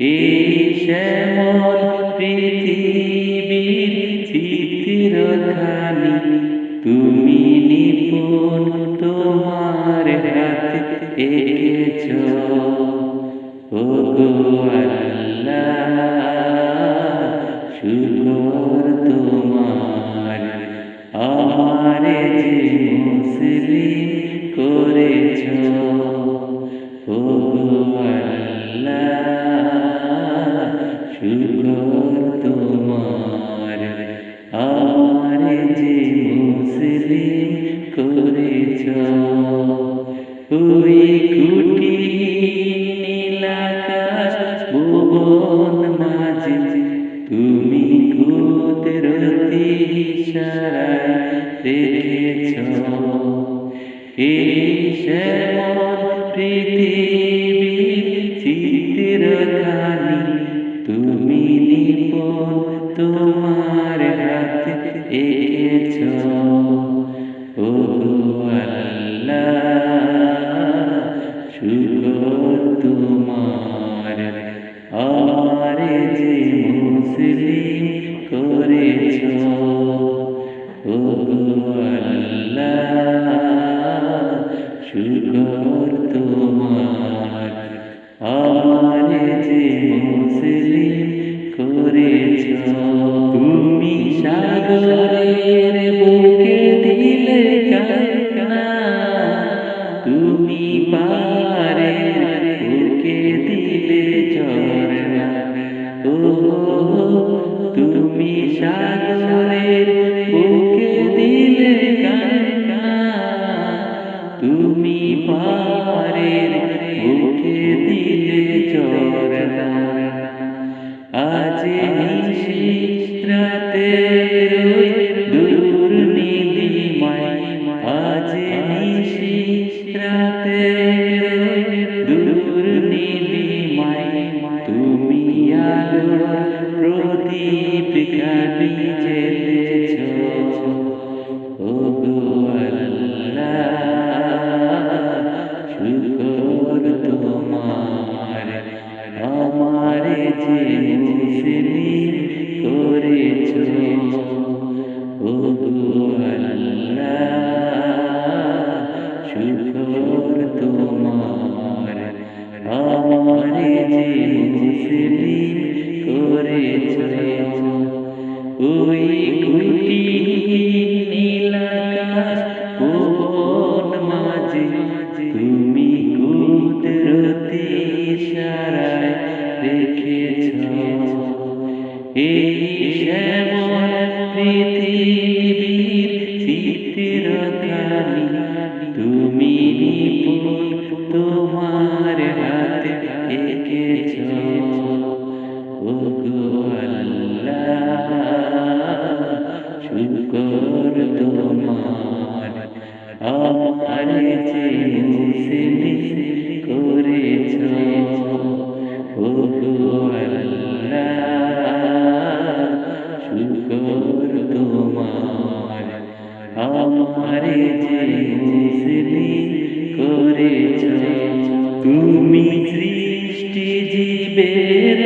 এই শ্যামল খানি তুমি নিপুণ তোমার হাতে এঁকেছ। ও গো পৃথিবীর চিত্রখানি তুমি নিপুণ তোমার হাতে এঁকেছ। তুমি সাগরের ওই গুটি নীলাকাশ কোন মাঝে, তুমি কুদরতি সারায় দেখেছ এই শ্যামল পৃথিবীর চিত্র তুমি নিপুণ তোমার হাতে এঁকেছ। শুকর তোমার আমার যে করেছ শুকর তোমার আমার যে করেছ তুমি সৃষ্টি জীবের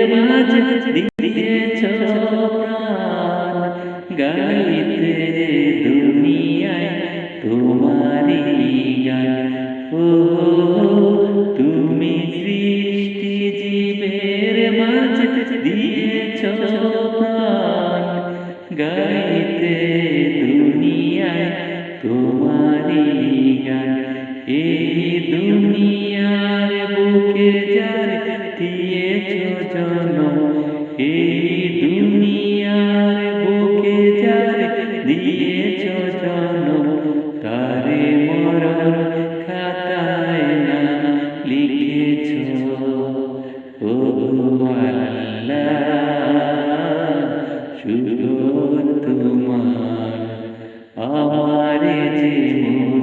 এই দুনিয়ার বুকে যার দিয়েছ জন্ম এই দুনিয়া in